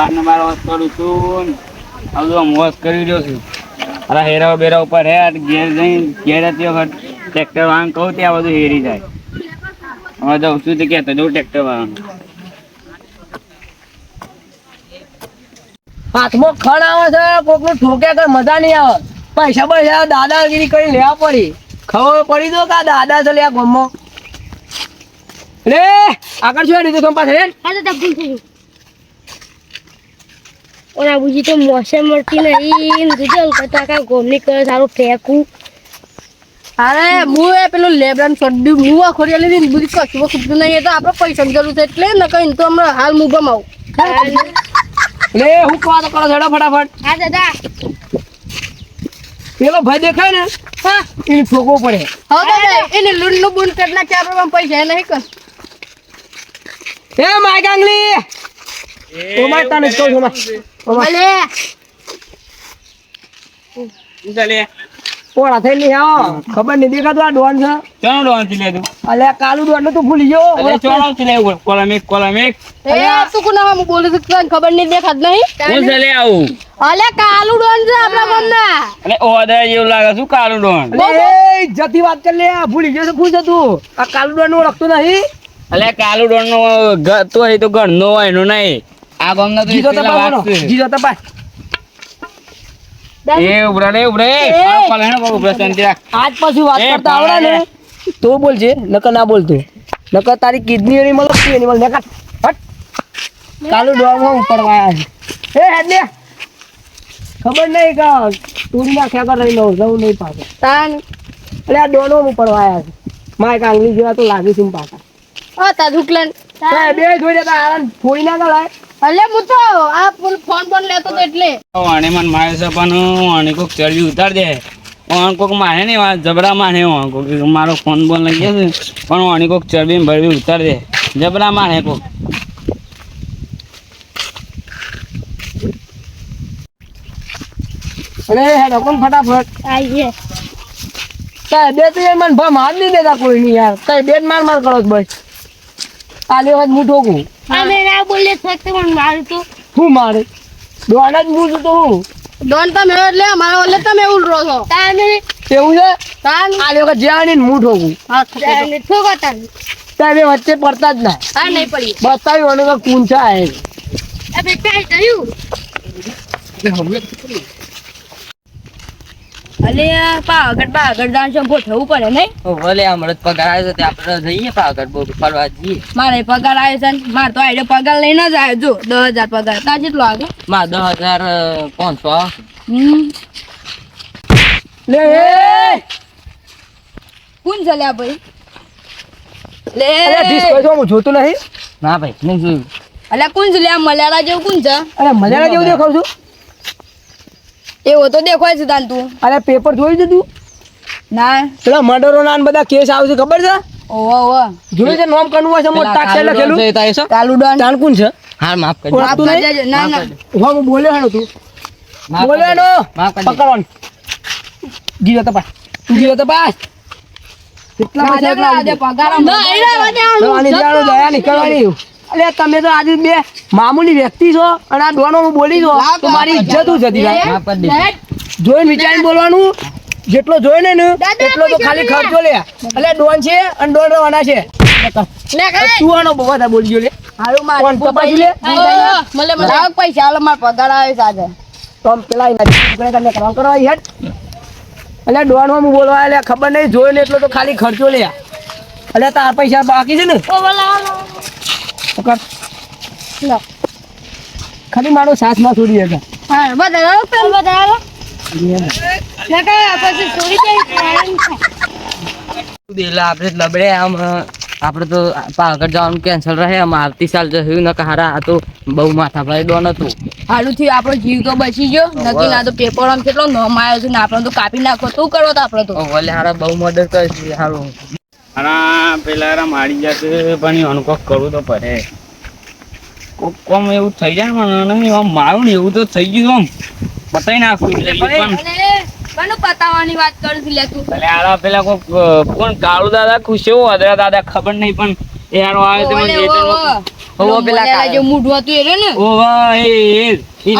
બાર ને બાર કરું છું હવે તો મોજ કરી રહ્યો છું. અરે હેરા બેરા ઉપર હે ઘેર જઈને ઘેર હતી વખત ટ્રેક્ટર વાળાને કહું ત્યાં બધું હેરી જાય. હવે જાઉં છું તો કહેતો જવું ટ્રેક્ટર વાળાને હાથમાં ખણ આવે છે કોકનું ઠોકે કઈ મજા નહીં આવે. પૈસા પૈસા દાદાગીરી કરી લેવા પડી. ખબર પડી દો કા દાદા છે લે આ ગામમાં. રે આગળ શું લીધું તમે પાસે રે હા ગઈ ઓલા બુજી તો મોસમ મળતી નહીં. ગુજલ કરતા કા ગોમની કરે સારું ફેંકું. અરે હું એ પેલું લેબરાન છોડ્યું હું આ ખોરી લીધી ને બધી કશું ખૂટતું નહીં. એ તો આપણે પૈસાની જરૂર છે એટલે ને કઈ તો હમણાં હાલ હું ગમાવું. લે હું કહવા તો કરો છોડો ફટાફટ. હા દાદા. પેલો ભાઈ દેખાય ને હા. એને ઠોકવો પડે. હવે દાદા. એને લૂંટનું બૂંટ કેટલા કે આપણે પાસે પૈસા નહીં કર. એ માય ગાંગલી. ઓ માય તને કહું છું ચાલે પોળા થઈ નહીં આવો ખબર નહીં દેખાતું આ ડોન છે? ચાલો ડોનથી લેતું અલે કાલુ ડોનનું તું ભૂલી ગયો. અલે ચાલો થી લે કોલમ એક કોલમ એક. એ તું કોના હું બોલું છું? તને ખબર નહીં દેખાત નહીં? હું ચાલે આવું. અલે કાલુ ડોન છે આપણા ગામના અને ઓદા જેવું લાગે શું કાલુ ડોન? એ જતી વાત કરી લે આ ભૂલી ગયો છે પૂછ તું. આ કાલુ ડોનનું ઓળખતું નહીં. અલે કાલુ ડોન નો તો એ તો ઘર નો હોય નો નહીં. આ ગામ તો જીતો તપા વાત છે. તપા એ ઉભરા રે ઉભરે આ પલાણ બહુ ઉભરા શાંતિ રાખ. આજ પછી વાત કરતા આવડે ને. તો બોલજે નકર ના બોલતો. નકર તારી કિડની એની તું એની મળે નકર. હટ. કાલુ ડોનમાં ઉપડવાયા છે. એ હેડ લે ખબર નહીં કે તું ના ખેગર રહી લઉં જવું નહીં પાછો. તાન. એટલે આ ડોનો ઉપડવાયા છે. માય કાંગલી જેવા તો લાગી છે પાછા. હા તા દુકલન બે જોઈ લેતા આરામ થોડી ના કરાય અલે હું તો આ ફોન ફોન લેતો તો એટલે. વાણે મન મારે છે પણ વાણે કોક ચરબી ઉતાર દે. વાણ કોક મારે ને વા જબરા મારે વાણ કોક મારો ફોન બોન લઈ ગયો પણ વાણી કોક ચરબી ભરવી ઉતાર દે. જબરા મારે કોક. અરે હેડો કોણ ફટાફટ? આઈએ તાય બે તો મન મને ભા માર નહીં દેતા કોઈ નહીં યાર. તાય બેન માર માર કરો ભાઈ બસ. આ લેવા જ હું ઠોકું અમે ના બોલે શકતે પણ મારું તો. હું મારે? દોડ જ બોલું તો હું. ડોન તમે એટલે અમારા ઓલે તમે એવું રહો છો. તાને એવું છે? તાન. આ લોકો જ્યાં ને હું ઠોકું હા તાને ઠોકો તાન વચ્ચે પડતા જ ના. હા નહીં પડી બતાવ્યું અને કે કુંચા આવે બેટા થયું અલે પાવાગઢ પાવાગઢ દાન શંભો થવું પડે નહીં ભલે હમણાં જ પગાર આવ્યો છે તે આપણે જઈએ પાવાગઢ બહુ ફરવા જઈએ. મારે પગાર આવ્યો છે મારે તો આઈડે પગાર લઈને જ આવ્યો જો દસ હજાર પગાર. તા જેટલો આવે? માં દસ હજાર પાંચસો લે એ! છે લ્યા ભાઈ. લે! કોઈ તો હું જોતું નહીં? ના ભાઈ નહીં જોયું. અલ્યા કોણ લ્યા મલાડા જેવું કોણ છે. અરે મજાના જેવું દેખાવ છું? એવો તો દેખાય છે તાન તું. અરે પેપર જોયું છે તું? ના. પેલા મર્ડરો ના બધા કેસ આવશે ખબર છે? ઓવો ઓવો જોયું છે નોમ કનું છે મોટા ટાક્ષે લખેલું છે કાલુ ડન તાણ કોણ છે? હા માફ કરજો. માફ તું કરી નહીં? દેજો ના ના. હું બોલ્યો હેનો તું. બોલ્યો કરી માફ કરી દે. પકડવાનું. જીરો તપાસ. ગીરો તપાસ. કેટલા પૈસા દે, પગાર ના દે. બધે. આની જાણો દયા નીકળવાની. અલે તમે તો આજે બે મામૂલી વ્યક્તિ છો અને આ ડોનો હું બોલી છો તો મારી ઇજ્જત જતી રહે. જોઈને વિચારીને બોલવાનું? જેટલો જોઈ ને એટલો તો ખાલી ખર્ચો લે. એટલે ડોન છે અને ડોન રવાના છે. તું આનો બહુ બધા બોલી ગયો લે. હારું માર. તપાસી લે? મને મને. પૈસા હાલો માર પગાર આવે છે તો પેલા એના છોકરાને તમને કામ કરવા હેડ એટલે ડોન હું બોલવા એટલે ખબર નહીં જોઈ ને એટલો તો ખાલી ખર્ચો લે. એટલે તાર પૈસા બાકી છે ને? બોલા લો. ખાલી મારો સાસમાં છોડી હતા હા બધા હાલો પેલ. હાલો પેલા આપણે જ લબડે આમ અ, આપણે તો પાવાગઢ જવાનું કેન્સલ રહે આમ. આવતી સાલ જશું ન હારા આ તો બહુ માથા ભાઈ ડોન હતું. હારું થી આપણો જીવ તો બચી ગયો. નકી ના તો પેપર આમ કેટલો નોમ આવ્યો છે ને આપણે તો કાપી નાખો. શું કરો તો આપણે તો? હારા બહુ મદદ કરે છે હારું. અને પેલા મારી જશે પણ એનું કોક કરવું તો પડે. કોક કોમ એવું થઈ જાય પણ નહીં આમ મારું ને એવું તો થઈ ગયું આમ. બતાવી નાખું એટલે પણ. અને વાત કરું છું તું? એટલે આલા પેલા કોક કોણ કાળુ દાદા ખુશ એવો અદરા દાદા ખબર નહીં પણ એ હારો આવે તો મને. ઓવો પેલા જે મૂઢું હતું એ ને? એ એ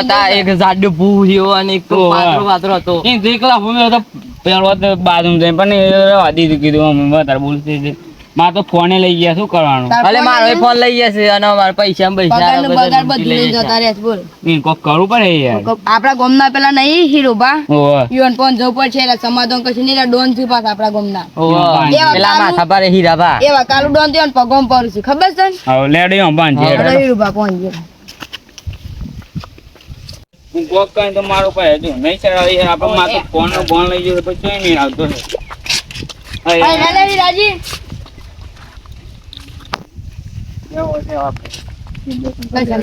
હતા એક જાડો ભૂ જેવો અને એક પાતળો હતો. એ દેખલા હતો. પેલો તો બાથરૂમ જઈને પણ વાદી કીધું વધારે બોલતી હતી મારે તો ફોને લઈ ગયા શું કરવાનું? અલે મારો ફોન લઈ જશે અને મારા પૈસા પૈસા બધા બધું. જતા છે, બોલ. કોક કરવું પડે યાર. આપણા ગામના પેલા નહીં હીરો બા? યુવન ફોન જવું પડશે એટલે સમાધાન કશું નહીં ડોનથી પાસ આપડા ગામના. ના પેલા માથા પર હીરાભા એવા કાલુ ડોન થયો ને પગમ પર છે ખબર છે લેડી અંબાન છે હા. અરે કોણ છે. હું કોક કઈ તો મારો પાસે હજુ નહીં ચડાવે યાર આપણે માથે ફોન નો ફોન લઈ ગયો પછી નહીં આવતો છે. અરે અરે ના લેવી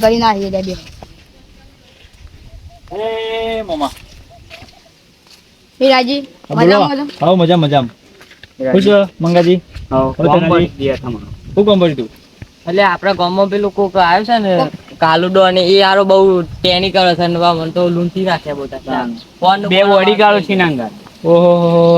કરી નાખીએ બે એ મામા. હીરાજી મજામાં મજા મજા ખુશ મંગાજી? હવે ફોન કરી દે તમારું. શું કામ પડ્યું તું? એટલે આપણા ગામમાં પેલું કોક આવ્યું છે ને કાલુડો અને એ આરો બહુ ટેની કરે છે ને મને તો લૂંટી નાખે બધા. ફોન બે બોડી ગાળો છીનાંગા. ઓહો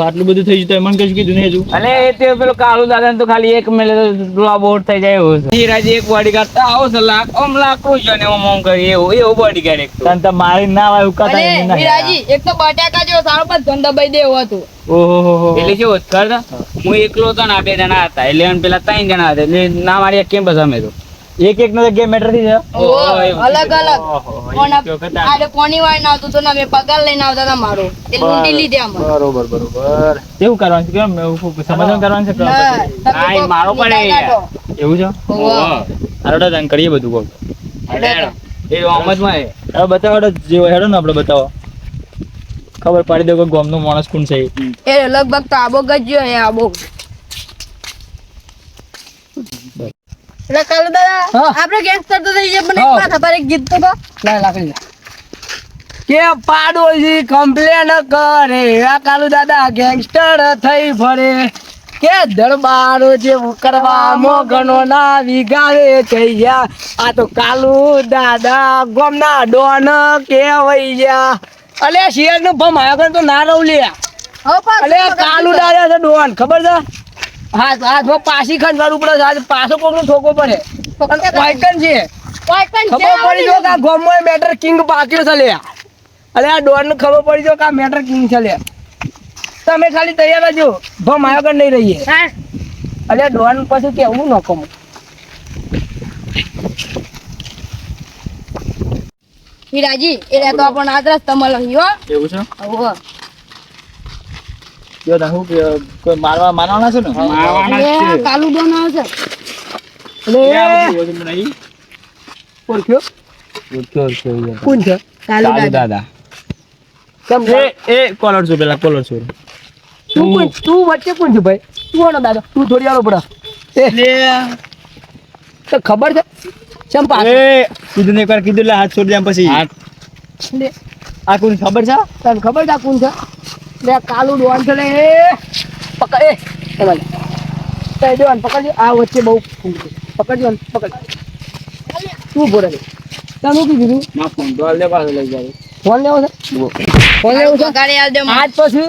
આટલું બધું થઈ ગયું તો મને કશું કીધું નહીં હજુ. અલે એ તે પેલો કાળુ દાદા તો ખાલી એક મેલે તો બોર્ડ થઈ જાય એવું છે. હીરાજી એક બોડી કાઢતા આવો છે લાખ ઓમ લાકડું છે ને ઓમ ઓમ કરી એવું એવું એક તો. તને તો મારી ના વાય એવું કાતા અરે ના હીરાજી એક તો બટાકા જેવો સારો પણ ધંધો દબાઈ દેવો હતો. ઓહો હો હો. એટલે શું કરતા હું. એકલો તો ના બે જણા હતા એટલે પેલા ત્રણ જણા હતા. એટલે ના મારી કેમ બસ અમે તો? એક એક નો ગેમ મેટર એવું. અલગ અલગ. ઓહો, કોની આડે પોણી વાળીને આવતું ને અમે પગાર લઈને આવતા હતા મારો. એ લૂંટી લીધે અમે બરોબર બરોબર. કેવું કરવાનું છે કેમ? સમજણ કરવાનું છે આય ના, મારો પણ એવું છે? ઓહો. દાન કરીએ બધું કોક. એ ઓમજમાં એ. હવે બતાવો જે જેવો હેડો ને આપણે બતાવો. ખબર પાડી દો કે ગોમનો માણસ કોણ છે એ. એ લગભગ તો આબો ગજ્યો હે આબો. એટલે કાલુ દાદા. આપણે ગેંગસ્ટર તો થઈ પણ એક પર એક ગીત તો. લાય લાકડી કે પાડોશી કમ્પ્લેન કરે આ કાલુ દાદા ગેંગસ્ટર થઈ ફરે. કે દરબારો જેવું કરવામાં ગણો ના વિગાવે થઈ ગયા. આ તો કાલુ દાદા ગોમના ડોન કેવાઈ ગયા. અલે શિયાળનું ભમ આવ્યો તો ના રહું લે અલે કાલુ દાદા છે ડોન ખબર છે? હાથ હાથમાં પાછી ખંડવાનું પડે આજે પાછો કોકનો ઠોકો પડે. વાયકન છે. ખબર પડી જો કે આ મેટર કિંગ પાક્યો છે લે. અલે આ ડોન ને ખબર પડી જો કે આ મેટર કિંગ છે લે. તમે ખાલી તૈયાર રહેજો. ભમ આગળ નહીં રહીએ? હા. અલે ડોન પછી કેવું ન કમું હીરાજી એ તો પણ આદરસ રસ્તા મળે એવું છે? ઓહો. જો તને શું કે કોઈ મારવા મારવાના છે ને? મારવાના છે. કાલુ ડોન આવશે. એટલે એ આ બધું વજન બનાવી. ઓળખ્યો કોણ છે કાલુ દાદા. દાદા. કેમ એ એ કોલર છું પેલા કોલર છું. તું કોણ તું વચ્ચે કોણ છે ભાઈ? તું કોણ દાદા. તું થોડી આરો પડા. તો ખબર છે? ચમ પાછો. એ કીધું ને એકવાર કીધું હાથ છોડી દે પછી. લે, આ કોણ ખબર છે? તને ખબર છે આ કોણ છે? લે કાલુ ડોન છે લે પકડે પકડ એ તમારે તે ડોન પકડજો આ વચ્ચે બહુ ફૂંક છે. પકડજો ને, પકડ. તું ભોરે તમે શું કીધું? ના ફોન તો લે પાસે લઈ જાય ફોન લેવો છે? ફોન લેવો છે? ગાડી આલ દે આજ પછી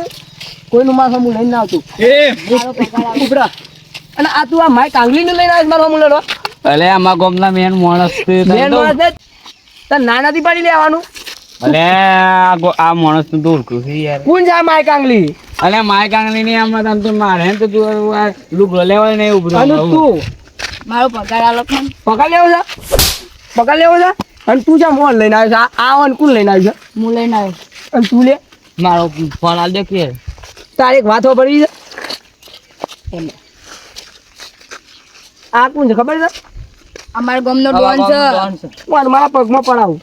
કોઈનું માથું હું લઈને ના આવતું. એ. ઉપરા અને આ તું આ માય કાંગલી ને લઈને આવે મારો હું લડવા? અલે આમાં ગોમના મેન માણસ છે મેન માણસ ને તાર નાનાથી પાડી લેવાનું. અલે આ માણસનું દૂર કરું છું યાર. કોણ છે આ માય કાંગલી અલે માય કાંગલી ની આમાં તમ તો મારે તો તું આ લુગડો લેવાય ને એવું અને બધું તું. મારો પગાર આલો. પકડ લેવો છે? પગાર લેવો છે? અને તું જા મોન લઈને આવ્યો છે? આ ઓન કોણ લઈને આવ્યો છે? હું લઈને આવ્યો. અને તું લે. મારો ફોન આલ દે કે. તારે એક વાતો પડી છે? આ કોણ છે ખબર છે? અમારા ગામનો ડોન છે. હું મારા પગમાં પડાવે.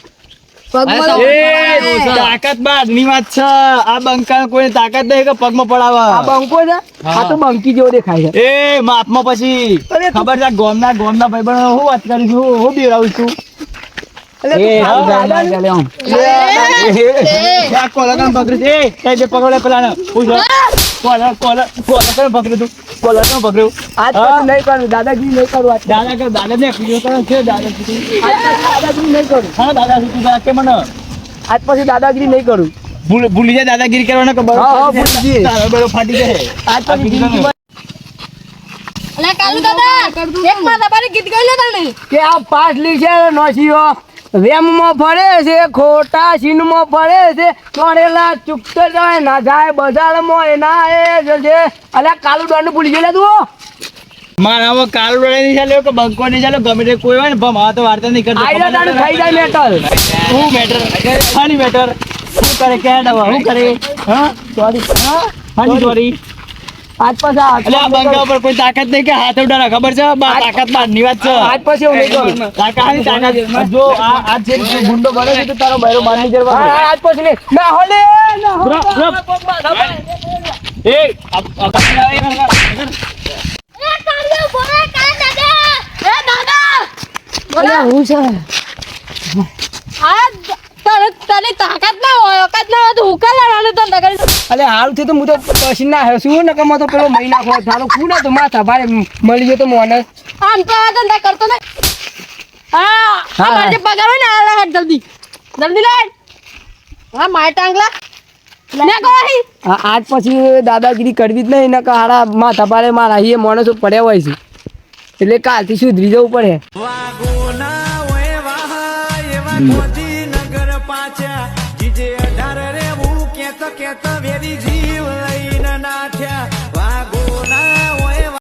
તાકાત વાત છે. આ બંકા કોઈ તાકાત નહીં કે પગમાં આ બંકો છે? આ તો બંકી જેવો દેખાય છે. એ માપમાં પછી. ખબર છે ગોમના ગોમના ભાઈબંધો હું વાત કરું છું? હું બીવડાવું છું? પકડે પેલા કોલર કોલર કેમ પકડ્યું તું? કોલર કેમ પકડ્યું આજ પછી નહીં કરું દાદાગીરી નહીં કરું આજ દાદા કે દાદા ને પીડ્યો કરે છે દાદા સુધી આજ પછી દાદાગીરી નહીં કરું હા દાદા કે મને આજ પછી દાદાગીરી નહીં કરું ભૂલ ભૂલી જાય દાદાગીરી કરવાનો કે બરો હા, ભૂલી જઈએ. બરો ફાટી જાય આજ પછી અલે કાલુ દાદા એક માથા પાડી ગીત ગાઈ લેતા ને કે આ પાછલી છે નોશીઓ વેમમાં ફરે છે ખોટા સીનમાં ફરે છે ચોરેલા ચૂકતે જાય ના જાય બજારમાં એના એ છે અલ્યા કાલુ દંડ ભૂલી ગયેલા તું મારામાં કાલ વડે નહીં ચાલ્યો કે બંકો નહીં ચાલ્યો ગમે તે કોઈ હોય ને ભમા તો વાર્તા નહીં કરતો. આઈડા દંડ થઈ જાય મેટર. શું મેટર? હની મેટર. શું કરે કે શું કરે? હા? સોરી હા? હાની ચોરી. આજ પછી આ- એટલે ઉપર કોઈ તાકાત નહીં કે હાથ ઉડાડે ખબર છે? બા તાકાત વાત છે. આજ પછી એવું નહીં તાકાત તાકાત. જો આ આ જે ગુંડો બને છે તો તારો બૈરો મારની હા, જરવા આજ પછી નહીં. ના હોલે ના હોલે. રૂપ, રૂપ. એ આ- આ કાકા એ કાકા. બોલે કાલ દાદા. એ દાદા. અલ્યા, હું છે? તને તાકાત ના હોય ઓકાત ના હોય તો હુકા લાવવાનું તો કરી અલે હાલથી તો હું તો પછી ના હે શું નકર તો પેલો મહિના ખો થાલો કુ ના તો માથા ભારે મળી ગયો તો મોને. આમ તો આ ધંધા કરતો ને. હા હા. મારે પગાર હોય ને આ લે જલ્દી. જલ્દી લે. હા માય ટાંગલા. આજ પછી દાદાગીરી કરવી જ નહીં નકર હારા માથા ભારે મારા એ માણસો પડ્યા હોય છે. એટલે કાલથી સુધરી જવું પડે. રેવું કેત કેત વેરી જીવ